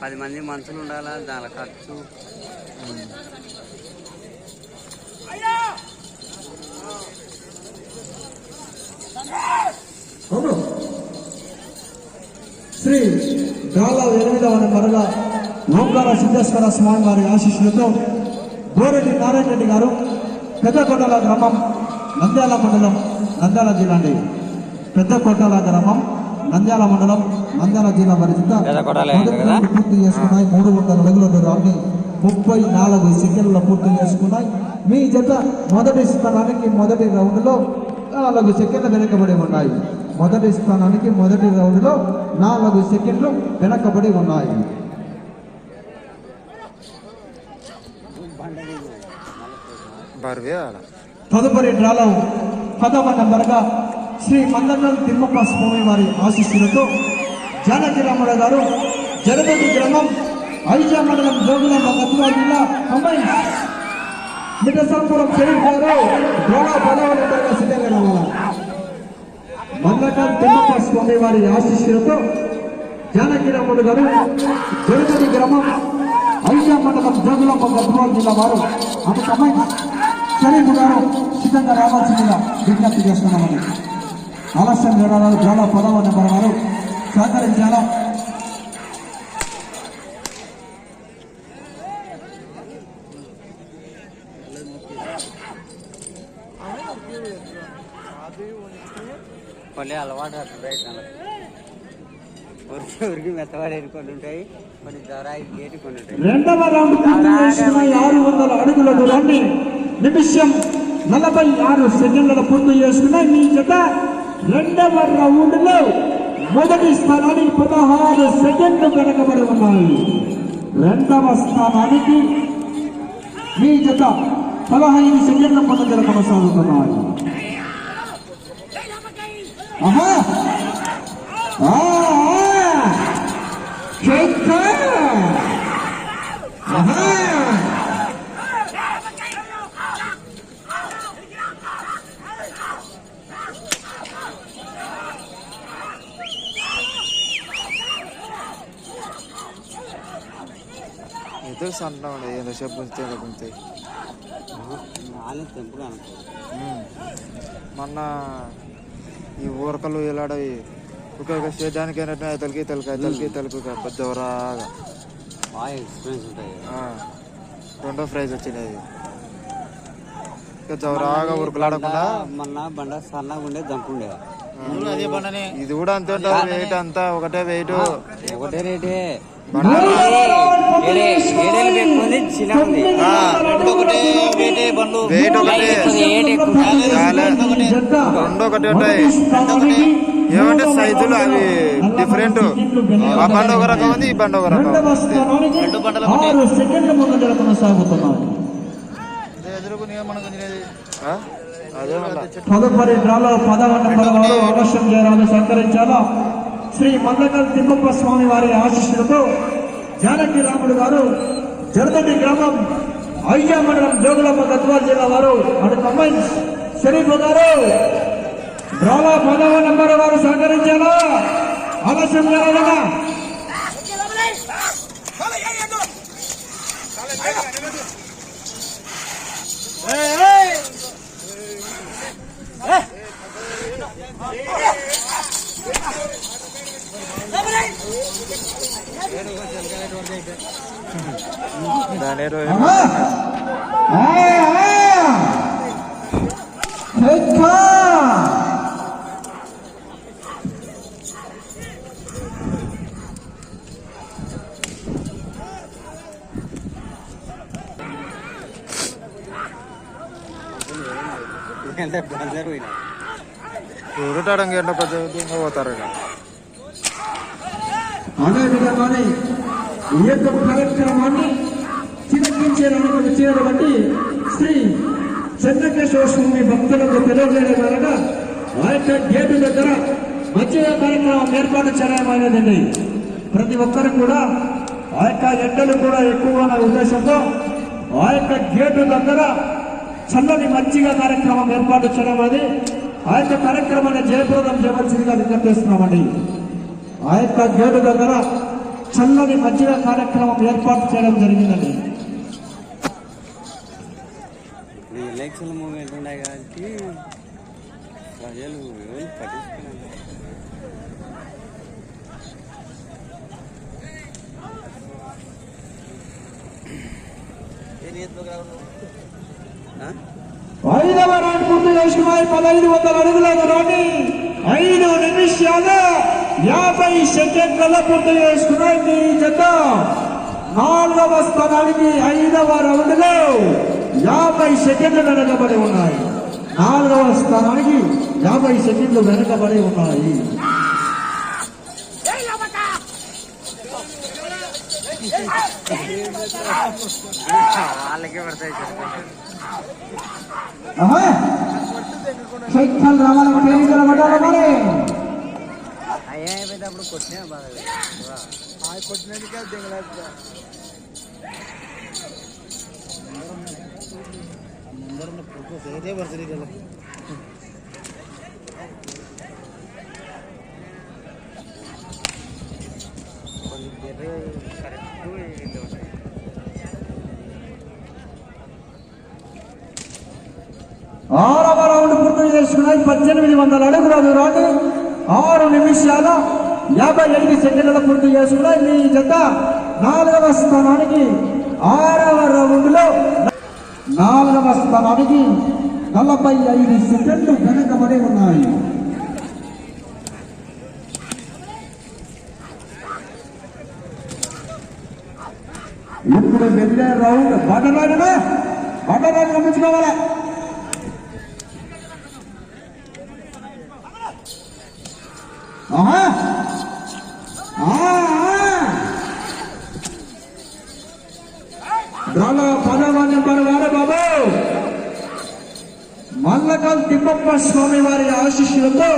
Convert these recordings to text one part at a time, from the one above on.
పది మంది మనుషులు ఉండాలా? దాని ఖర్చు. శ్రీ గాల ఎనిమిదవ నెంబరుగా ఓంకార సిద్ధేశ్వర స్వామి వారి ఆశీస్సులతో గోరెడ్డి నారాయణ రెడ్డి గారు పెద్దకొండల గ్రామం నంద్యాల మండలం నంద్యాల జిల్లా అండి. పెద్దకొండల గ్రామం నంద్యాల మండలం నంద్యాల జిల్లా వారి జత? రౌండ్ పూర్తి చేసుకున్నాయి. మూడు వందల అడుగుల దూరాన్ని ముప్పై నాలుగు సెకండ్ల పూర్తి చేసుకున్నాయి. మీ జత మొదటి స్థానానికి మొదటి రౌండ్లో నాలుగు సెకండ్లు వెనకబడి ఉన్నాయి. మొదటి స్థానానికి మొదటి రౌండ్లో నాలుగు సెకండ్లు వెనకబడి ఉన్నాయి. తదుపరి డ్రాలో పదవ నంబర్గా శ్రీ మందకం తిమ్మప్ప స్వామి వారి ఆశీస్సులతో జానకిరామయ్య గారు జగదగి గ్రామం ఐజా మండలం జోగుల గద్వాల జిల్లా అమ్మాయి మిఠసాపురం షరీఫ్ గారు ద్రోణ పదవ సిద్ధంగా రావాలి మందకం తిమ్మప్ప స్వామి వారి ఆశీస్సులతో జానకిరాముడు గారు జగదగి గ్రామం ఐజా మండలం జోగుల గద్వాల జిల్లా వారు అటు అమ్మాయి షరీఫ్ గారు సిద్ధంగా రావాల్సిందిగా విజ్ఞప్తి చేస్తున్నామని ఆలస్యం జరగాలి చాలా పదవ నెంబర్ వారు సహకరించాలా? కొన్ని అలవాటు తనకు ఉరికి ఉరికి మెత్తబడి కొన్ని ఉంటాయి కొన్ని దొరాయి గేటి కొన్ని ఉంటాయి. రెండవ రౌండ్ పూర్తి చేసుకున్న ఆరు వందల అడుగుల దూరాన్ని నిమిషం నలభై ఆరు సెకండ్ల పూర్తి చేసుకున్న మీ జత రెండవ రౌండ్లో మొదటి స్థానానికి పదహారు సెకండ్లు వెనకబడి ఉన్నాయి. రెండవ స్థానానికి మీ జత పదహైదు సెకండ్ల ముందంజల కొనసాగుతున్నాయి. ఆహా! ఎదురు సన్న ఉండే ఏదో చెప్పు గుంతే మొన్న ఈ ఊరకలు ఇలాడవి ఒక ఒక సేద్యానికి అయినట్టు తలకి తలకి తలకి తలకి పెద్దవరాగా బాగా ఎక్స్పీరియన్స్ ఉంటాయి రెండో ప్రైజ్ వచ్చినాయి. జవరాగా ఉరుకులాడకుండా. మొన్న బండ సన్నగా ఉండే దంపుండే ఇది కూడా అంతే ఉంటుంది వెయిట్ అంతా ఒకటే వెయిట్. ఒకటే రేటే. వెయిట్ ఒకటే. రెండు ఒకటి. ఉంటాయి ఏమంటే సైజులు అవి డిఫరెంట్. ఆ బండి ఒక రకం ఉంది ఈ బండి ఒక రకం తదుపరి డ్రాలో పదవ నెంబర్ వారు చేయాలని సహకరించాలా? శ్రీ మందకల్ తిమ్మప్ప స్వామి వారి ఆశీస్సులతో జానకి రాముడు గారు జరదటి గ్రామం అయ్యా మండలం జోగులమ్మ గద్వాల్ జిల్లా వారు అటు కమ్మాయి షరీఫ్ గారు. గ్రామ పదవ నెంబర్ వారు సహకరించాలా? ఆలస్యం చేయాలన్నా Thank you. héroe. ഒരു തടം കേട്ടപ്പോഴത്തേക്ക് പോത്താറില്ല ஆனால் இந்த மாதிரி இயக்கம் கலக்கிற மண்ணு పోతారు ఇక. అదే శ్రీ చంద్రకేశ్వర స్వామి భక్తులకు తెలియజేయడం అనగా ఆ యొక్క గేటు దగ్గర మంచిగా కార్యక్రమం ఏర్పాటు చేయడమైనదండి ప్రతి ఒక్కరు కూడా ఆ యొక్క ఎండలు కూడా ఎక్కువ ఉన్న ఉద్దేశంతో ఆ యొక్క గేటు దగ్గర చల్లని మంచిగా కార్యక్రమం ఏర్పాటు చేయడం అనేది ఆ యొక్క కార్యక్రమాన్ని జయప్రదం చేయవలసిందిగా విజ్ఞప్తిస్తున్నామండి ఆ యొక్క గేటు దగ్గర చల్లని మజ్జిగ కార్యక్రమం ఏర్పాటు చేయడం జరిగిందండి ఇప్పుడు ఎలక్షన్ మూమెంట్ ఉన్నాయి కాబట్టి ప్రజలు ఎవరు పట్టించుకున్నారు? ఐదవ రౌండ్ పూర్తి చేసుకున్నాయి. పదహైదు వందల అడుగుల దూరాన్ని ఐదు నిమిషాల యాభై సెకండ్లలో పూర్తి చేసుకున్నాయి. మీ జత నాలుగవ స్థానానికి ఐదవ రౌండ్లో యాభై సెకండ్లు వెనకబడి ఉన్నాయి. నాలుగవ స్థానానికి యాభై సెకండ్లు వెనకబడి ఉన్నాయి! సైకిల్ రవాణా కేంద్ర మండలం మరి. అయ్యా అయిపోయేటప్పుడు కొట్టినా బాగా కొట్టినందుకే దిగలేదు అందరం ఏదే కరెక్ట్ ఆరవ రౌండ్ పూర్తి చేసుకున్నాయి పద్దెనిమిది వందల అడుగుల దూరాన్ని ఆరు నిమిషాల యాభై ఎనిమిది సెకండ్ల పూర్తి చేసుకున్నాయి మీ జత నాలుగవ స్థానానికి ఆరవ రౌండ్లో నాలుగవ స్థానానికి నలభై ఐదు సెకండ్లు వెనకబడి ఉన్నాయి. ఇప్పుడు వెళ్ళే రౌండ్ బటరాజునా బటరాజు గమనించుకోవాలా. ఆహా! ఆ, ఆ! డ్రాలో పదవ నెంబర్ వారు బాబు మల్లకల్ స్వామి వారి ఆశీస్సులతో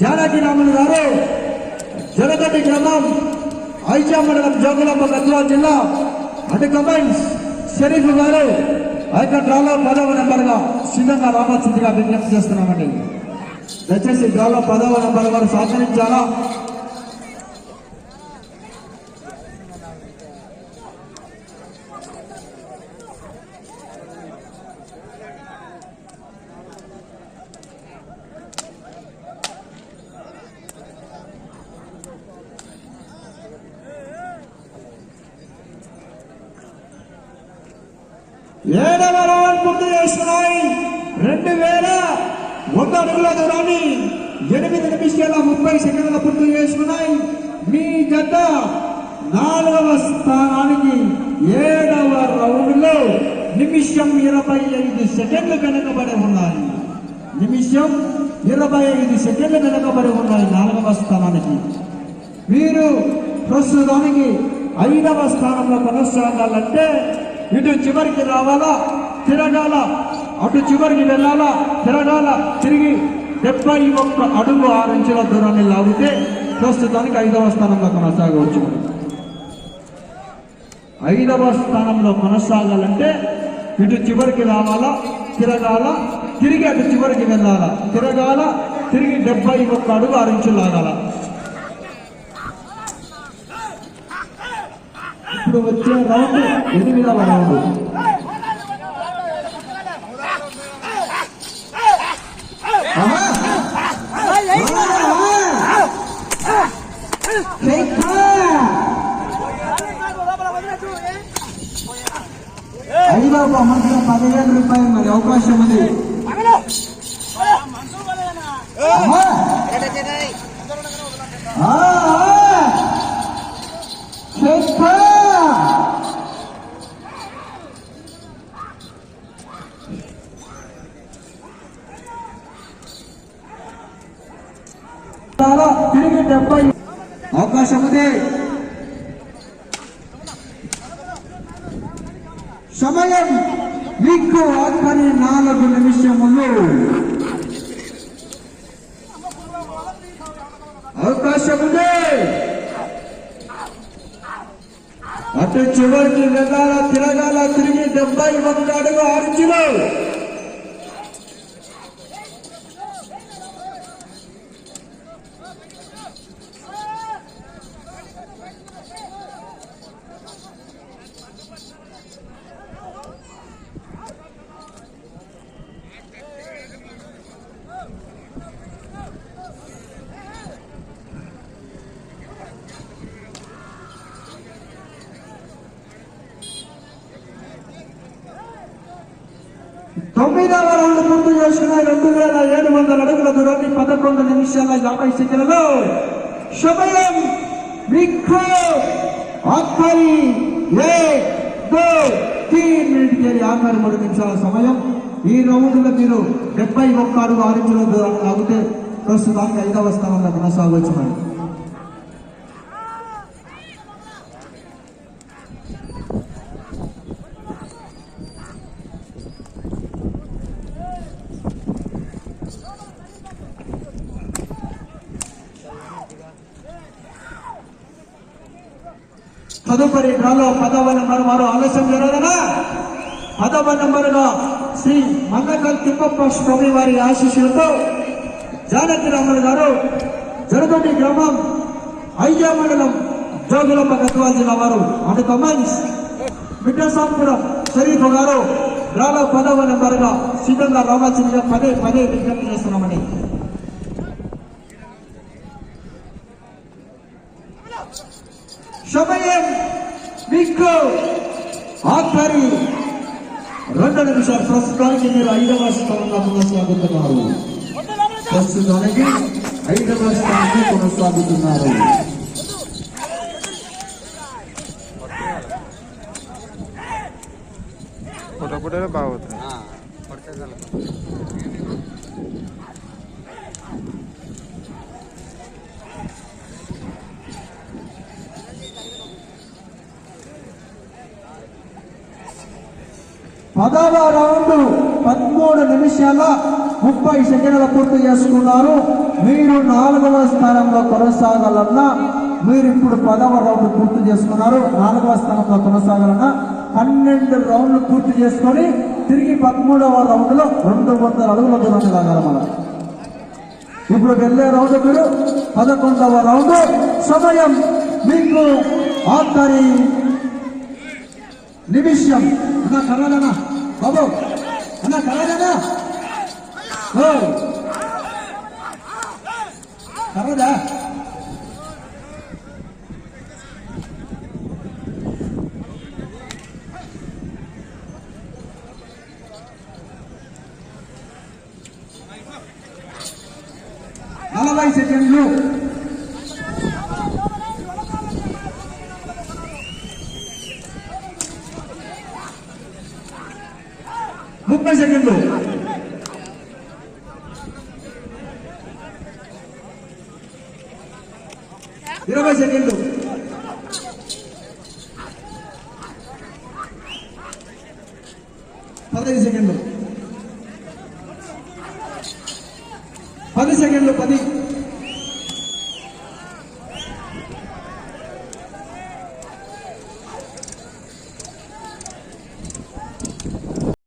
జానకి రాములు గారు జగదటి గ్రామం ఐజా మండలం జోగులాంబ గద్వాల్ జిల్లా అటు కమెంట్స్ షరీఫ్ గారు ఆ డ్రాలో పదవ నెంబర్గా సిద్ధంగా రావాల్సిందిగా విజ్ఞప్తి చేస్తున్నామండి. దయచేసి డ్రాలో పదవ నెంబర్ వారు సహకరించాలా? ఏడవ రౌండ్ పూర్తి చేస్తున్నాయి రెండు వేల వంద అడుగుల దూరాన్ని ఎనిమిది నిమిషాల ముప్పై సెకండ్ల పూర్తి చేస్తున్నాయి మీ జత నాలుగవ స్థానానికి ఏడవ రౌండ్లో నిమిషం ఇరవై ఐదు సెకండ్లు వెనకబడి ఉన్నాయి. నిమిషం ఇరవై ఐదు సెకండ్లు వెనకబడి ఉన్నాయి నాలుగవ స్థానానికి. మీరు ప్రస్తుతానికి ఐదవ స్థానంలో కొనసాగాలంటే ఇటు చివరికి రావాలా? తిరగాల. అటు చివరికి వెళ్ళాలా? తిరగాల. తిరిగి డెబ్బై ఒక్క అడుగు ఆరు ఇంచుల దూరాన్ని లాగితే ప్రస్తుతానికి ఐదవ స్థానంలో కొనసాగవచ్చు. ఐదవ స్థానంలో కొనసాగాలంటే ఇటు చివరికి రావాలా? తిరగాల. తిరిగి అటు చివరికి వెళ్ళాలా? తిరగాల. తిరిగి డెబ్బై ఒక్క అడుగు ఆరు ఇంచులు లాగాల. ఇప్పుడు వచ్చే రౌండ్ ఎనిమిదవ రౌండ్. పదివేల రూపాయలు మరి అవకాశం ఉంది. అవకాశం ఉంది సమయం మీకు ఆఖరి నాలుగు నిమిషములు. అవకాశం ఉంది అటు చివరికి వెళ్ళాల తిరగాల తిరిగి డెబ్బై ఒక్క అడుగు ఆర్చులు. తొమ్మిదవ రౌండ్ పూర్తి చేసుకున్న రెండు వేల ఏడు వందల అడుగుల దూరాన్ని పదకొండు నిమిషాల యాభై సెకండ్లలో సమయం మీకు ఆఖరి ఏ దో తీన్ మినిట్ చేరి ఆఖరి మూడు నిమిషాల సమయం. ఈ రౌండ్లో మీరు డెబ్బై ఒక్క అడుగు ఆరు కిలో దూరాన్ని లాగితే ప్రస్తుతానికి ఐదవ స్థానంలో కొనసాగవచ్చు మరి పదవ నెంబర్ వారు ఆలస్యం జరగదనా? పదవ నెంబరుగా శ్రీ మంగకల్ తిప్పప్ప స్వామి వారి ఆశీస్సులతో జానకి రాములు గారు జరగండి గ్రామం అయ్యా మండలం జోగులమ్మ గద్వాల జిల్లా వారు అండ్ కమాన్స్ మిట్టసాంపురం షరీఫ్ గారు గ్రామ పదవ నెంబరుగా సిద్ధంగా రావాల్సిందిగా పదే పదే విజ్ఞప్తి చేస్తున్నామని సమయం మీకు ఆఖరి రెండు నిమిషాలు. ప్రస్తుతానికి మీరు ఐదవ స్థానంలో కొనసాగుతున్నారు. ప్రస్తుతానికి ఐదవ స్థానాన్ని కొనసాగుతున్నారు. పుట్ట పుట్టలే పదవ రౌండ్ పదమూడు నిమిషాల ముప్పై సెకండ్ల పూర్తి చేసుకున్నారు. మీరు నాలుగవ స్థానంలో కొనసాగాలన్నా మీరు ఇప్పుడు పదవ రౌండ్ పూర్తి చేసుకున్నారు. నాలుగవ స్థానంలో కొనసాగాలన్నా పన్నెండు రౌండ్లు పూర్తి చేసుకొని తిరిగి పదమూడవ రౌండ్లో రెండు వందల అడుగుల దూరం లాగాలి మనం. ఇప్పుడు వెళ్ళే రౌండ్ మీరు పదకొండవ రౌండ్. సమయం మీకు ఆఖరి నిమిషం. అన్నా బాబు అన్నా కరాలనా ఓ కర్రదా నలభై సెకండ్లు ఇరవై సెకండ్లు. పదహైదు సెకండ్లు. పది సెకండ్లు పది.